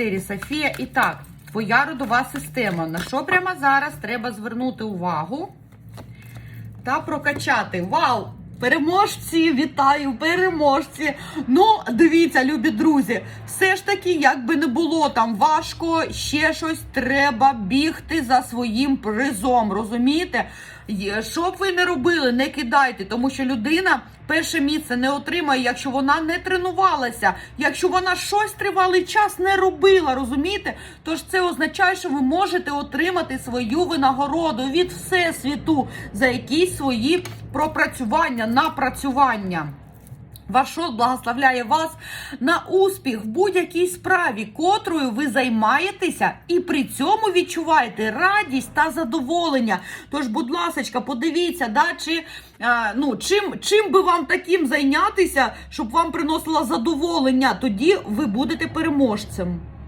етері Софія. І так, твоя родова система. На що прямо зараз треба звернути увагу та прокачати? Вау! Переможці, вітаю, переможці. Ну, дивіться, любі друзі, все ж таки, як би не було там важко, ще щось треба бігти за своїм призом. Розумієте? Що б ви не робили, не кидайте, тому що людина перше місце не отримає, якщо вона не тренувалася, якщо вона щось тривалий час не робила, розумієте? Тож це означає, що ви можете отримати свою винагороду від всесвіту за якісь свої пропрацювання, напрацювання. Вашот благословляє вас на успіх в будь-якій справі, котрою ви займаєтеся, і при цьому відчуваєте радість та задоволення. Тож, будь ласка, подивіться, да, чи, а, ну, чим, чим би вам таким зайнятися, щоб вам приносило задоволення, тоді ви будете переможцем.